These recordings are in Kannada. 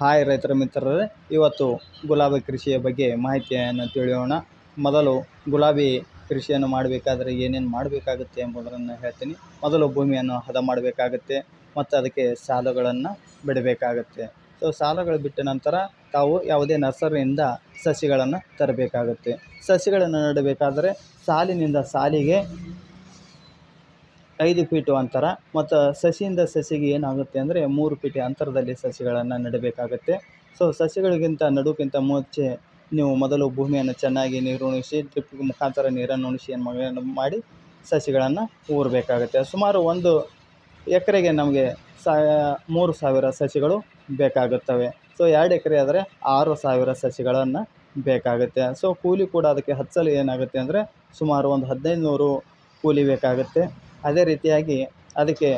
ಹಾಯ್ ರೈತರ ಮಿತ್ರರೇ, ಇವತ್ತು ಗುಲಾಬಿ ಕೃಷಿಯ ಬಗ್ಗೆ ಮಾಹಿತಿಯನ್ನು ತಿಳಿಯೋಣ. ಮೊದಲು ಗುಲಾಬಿ ಕೃಷಿಯನ್ನು ಮಾಡಬೇಕಾದ್ರೆ ಏನೇನು ಮಾಡಬೇಕಾಗುತ್ತೆ ಎಂಬುದನ್ನು ಹೇಳ್ತೀನಿ. ಮೊದಲು ಭೂಮಿಯನ್ನು ಹದ ಮಾಡಬೇಕಾಗುತ್ತೆ, ಮತ್ತು ಅದಕ್ಕೆ ಸಾಲುಗಳನ್ನು ಬಿಡಬೇಕಾಗುತ್ತೆ. ಸೊ ಸಾಲುಗಳು ಬಿಟ್ಟ ನಂತರ ತಾವು ಯಾವುದೇ ನರ್ಸರಿಯಿಂದ ಸಸಿಗಳನ್ನು ತರಬೇಕಾಗುತ್ತೆ. ಸಸಿಗಳನ್ನು ನೆಡಬೇಕಾದರೆ ಸಾಲಿನಿಂದ ಸಾಲಿಗೆ ಐದು ಫೀಟು ಅಂತರ, ಮತ್ತು ಸಸಿಯಿಂದ ಸಸಿಗೆ ಏನಾಗುತ್ತೆ ಅಂದರೆ ಮೂರು ಫೀಟ್ ಅಂತರದಲ್ಲಿ ಸಸಿಗಳನ್ನು ನೆಡಬೇಕಾಗುತ್ತೆ. ಸೊ ಸಸಿಗಳಿಗಿಂತ ನಡುಕ್ಕಿಂತ ಮುಂಚೆ ನೀವು ಮೊದಲು ಭೂಮಿಯನ್ನು ಚೆನ್ನಾಗಿ ನೀರುಣಿಸಿ ಡ್ರಿಪ್ ಮುಖಾಂತರ ನೀರನ್ನು ಉಣಿಸಿ, ಏನು ಮಾಡಿ ಸಸಿಗಳನ್ನು ಊರಬೇಕಾಗತ್ತೆ. ಸುಮಾರು ಒಂದು ಎಕರೆಗೆ ನಮಗೆ ಸಾ, ಮೂರು ಸಾವಿರ ಸಸಿಗಳು ಬೇಕಾಗುತ್ತವೆ. ಸೊ ಎರಡು ಎಕರೆ ಆದರೆ ಆರು ಸಾವಿರ ಸಸಿಗಳನ್ನು ಬೇಕಾಗುತ್ತೆ. ಸೊ ಕೂಲಿ ಕೂಡ ಅದಕ್ಕೆ ಹಚ್ಚಲು ಏನಾಗುತ್ತೆ ಅಂದರೆ ಸುಮಾರು ಒಂದು ಹದಿನೈದು ನೂರು ಕೂಲಿ ಬೇಕಾಗುತ್ತೆ. ಅದೇ ರೀತಿಯಾಗಿ ಅದಕ್ಕೆ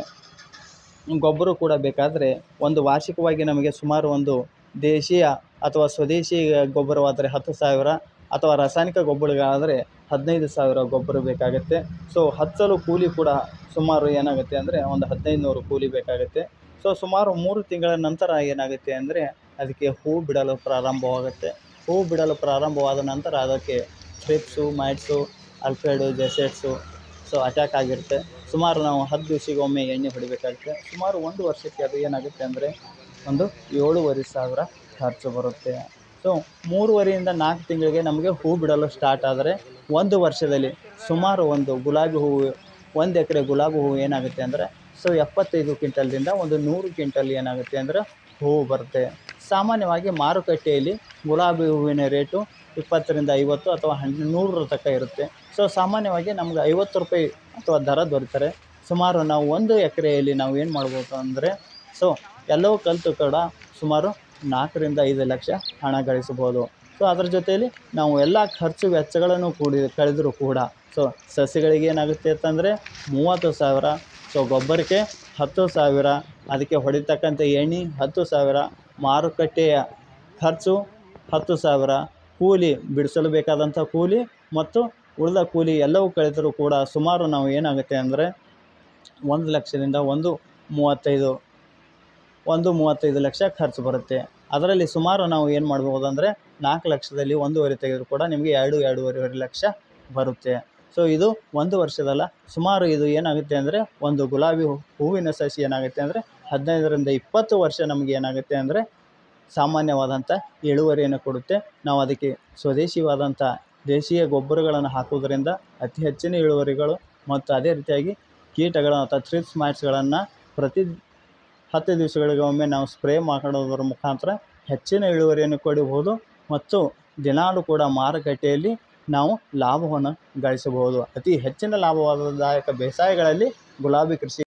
ಗೊಬ್ಬರ ಕೂಡ ಬೇಕಾದರೆ ಒಂದು ವಾರ್ಷಿಕವಾಗಿ ನಮಗೆ ಸುಮಾರು ಒಂದು ದೇಶೀಯ ಅಥವಾ ಸ್ವದೇಶಿ ಗೊಬ್ಬರವಾದರೆ ಹತ್ತು ಸಾವಿರ ಅಥವಾ ರಾಸಾಯನಿಕ ಗೊಬ್ಬರಗಳಾದರೆ ಹದಿನೈದು ಸಾವಿರ ಗೊಬ್ಬರ ಬೇಕಾಗುತ್ತೆ. ಸೊ ಹಚ್ಚಲು ಕೂಲಿ ಕೂಡ ಸುಮಾರು ಏನಾಗುತ್ತೆ ಅಂದರೆ ಒಂದು ಹದಿನೈದು ನೂರು ಕೂಲಿ ಬೇಕಾಗುತ್ತೆ. ಸೊ ಸುಮಾರು ಮೂರು ತಿಂಗಳ ನಂತರ ಏನಾಗುತ್ತೆ ಅಂದರೆ ಅದಕ್ಕೆ ಹೂ ಬಿಡಲು ಪ್ರಾರಂಭವಾಗುತ್ತೆ. ಹೂ ಬಿಡಲು ಪ್ರಾರಂಭವಾದ ನಂತರ ಅದಕ್ಕೆ ಥ್ರಿಪ್ಸು ಮೈಟ್ಸು ಅಲ್ಫೆಡು ಜೆಸೆಟ್ಸು ಸೊ ಅಟ್ಯಾಕ್ ಆಗಿರುತ್ತೆ. ಸುಮಾರು ನಾವು ಹತ್ತು ದಿವಸಕ್ಕೊಮ್ಮೆ ಎಣ್ಣೆ ಹೊಡಿಬೇಕಾಗುತ್ತೆ. ಸುಮಾರು ಒಂದು ವರ್ಷಕ್ಕೆ ಅದು ಏನಾಗುತ್ತೆ ಅಂದರೆ ಒಂದು ಏಳುವರೆ ಸಾವಿರ ಖರ್ಚು ಬರುತ್ತೆ. ಸೊ ಮೂರುವರೆಯಿಂದ ನಾಲ್ಕು ತಿಂಗಳಿಗೆ ನಮಗೆ ಹೂ ಬಿಡಲು ಸ್ಟಾರ್ಟ್ ಆದರೆ ಒಂದು ವರ್ಷದಲ್ಲಿ ಸುಮಾರು ಒಂದು ಗುಲಾಬಿ ಹೂವು, ಒಂದು ಎಕರೆ ಗುಲಾಬಿ ಹೂವು ಏನಾಗುತ್ತೆ ಅಂದರೆ ಸೊ ಎಪ್ಪತ್ತೈದು ಕ್ವಿಂಟಲ್ದಿಂದ ಒಂದು ನೂರು ಕ್ವಿಂಟಲ್ ಏನಾಗುತ್ತೆ ಅಂದರೆ ಹೂವು ಬರುತ್ತೆ. ಸಾಮಾನ್ಯವಾಗಿ ಮಾರುಕಟ್ಟೆಯಲ್ಲಿ ಗುಲಾಬಿ ಹೂವಿನ ರೇಟು ಇಪ್ಪತ್ತರಿಂದ ಐವತ್ತು ಅಥವಾ ಹನ್ ನೂರರ ತನಕ ಇರುತ್ತೆ. ಸೊ ಸಾಮಾನ್ಯವಾಗಿ ನಮ್ಗೆ ಐವತ್ತು ರೂಪಾಯಿ ಅಥವಾ ದರ ದೊರೀತಾರೆ. ಸುಮಾರು ನಾವು ಒಂದು ಎಕರೆಯಲ್ಲಿ ನಾವು ಏನು ಮಾಡ್ಬೋದು ಅಂದರೆ ಸೊ ಎಲ್ಲವೂ ಕಲಿತು ಕೂಡ ಸುಮಾರು ನಾಲ್ಕರಿಂದ ಐದು ಲಕ್ಷ ಹಣ ಗಳಿಸ್ಬೋದು ಸೊ ಅದರ ಜೊತೆಯಲ್ಲಿ ನಾವು ಎಲ್ಲ ಖರ್ಚು ವೆಚ್ಚಗಳನ್ನು ಕೂಡಿ, ಕಳೆದರೂ ಕೂಡ ಸೊ ಸಸಿಗಳಿಗೆ ಏನಾಗುತ್ತೆ ಅಂತಂದರೆ ಮೂವತ್ತು ಸಾವಿರ ಸೊ ಗೊಬ್ಬರಕ್ಕೆ ಹತ್ತು ಸಾವಿರ, ಅದಕ್ಕೆ ಹೊಡಿತಕ್ಕಂಥ ಎಣ್ಣೆ ಹತ್ತು ಸಾವಿರ, ಮಾರುಕಟ್ಟೆಯ ಖರ್ಚು ಹತ್ತು ಸಾವಿರ, ಕೂಲಿ ಬಿಡಿಸಲು ಬೇಕಾದಂಥ ಕೂಲಿ ಮತ್ತು ಉಳಿದ ಕೂಲಿ ಎಲ್ಲವೂ ಕಳೆದರೂ ಕೂಡ ಸುಮಾರು ನಾವು ಏನಾಗುತ್ತೆ ಅಂದರೆ ಒಂದು ಲಕ್ಷದಿಂದ ಒಂದು ಮೂವತ್ತೈದು ಒಂದು ಮೂವತ್ತೈದು ಲಕ್ಷ ಖರ್ಚು ಬರುತ್ತೆ. ಅದರಲ್ಲಿ ಸುಮಾರು ನಾವು ಏನು ಮಾಡ್ಬೋದು ಅಂದರೆ ನಾಲ್ಕು ಲಕ್ಷದಲ್ಲಿ ಒಂದೂವರೆ ತೆಗೆದರೂ ಕೂಡ ನಿಮಗೆ ಎರಡು, ಎರಡೂವರೆ ಲಕ್ಷ ಬರುತ್ತೆ. ಸೊ ಇದು ಒಂದು ವರ್ಷದಲ್ಲ. ಸುಮಾರು ಇದು ಏನಾಗುತ್ತೆ ಅಂದರೆ, ಒಂದು ಗುಲಾಬಿ ಹೂವಿನ ಸಸಿ ಏನಾಗುತ್ತೆ ಅಂದರೆ, ಹದಿನೈದರಿಂದ ಇಪ್ಪತ್ತು ವರ್ಷ ನಮಗೆ ಏನಾಗುತ್ತೆ ಅಂದರೆ ಸಾಮಾನ್ಯವಾದಂಥ ಇಳುವರಿಯನ್ನು ಕೊಡುತ್ತೆ. ನಾವು ಅದಕ್ಕೆ ಸ್ವದೇಶಿವಾದಂಥ ದೇಶೀಯ ಗೊಬ್ಬರಗಳನ್ನು ಹಾಕುವುದರಿಂದ ಅತಿ ಹೆಚ್ಚಿನ ಇಳುವರಿಗಳು ಮತ್ತು ಅದೇ ರೀತಿಯಾಗಿ ಕೀಟಗಳ ಅಥವಾ ಥ್ರಿಪ್ಸ್ ಮ್ಯಾಟ್ಸ್ಗಳನ್ನು ಪ್ರತಿ ಹತ್ತು ದಿವಸಗಳಿಗೆ ಒಮ್ಮೆ ನಾವು ಸ್ಪ್ರೇ ಮಾಡೋದ್ರ ಮುಖಾಂತರ ಹೆಚ್ಚಿನ ಇಳುವರಿಯನ್ನು ಕೊಡಬಹುದು. ಮತ್ತು ದಿನಾಲೂ ಕೂಡ ಮಾರುಕಟ್ಟೆಯಲ್ಲಿ ನಾವು ಲಾಭವನ್ನು ಗಳಿಸಬಹುದು. ಅತಿ ಹೆಚ್ಚಿನ ಲಾಭದಾಯಕ ಬೇಸಾಯಗಳಲ್ಲಿ ಗುಲಾಬಿ ಕೃಷಿ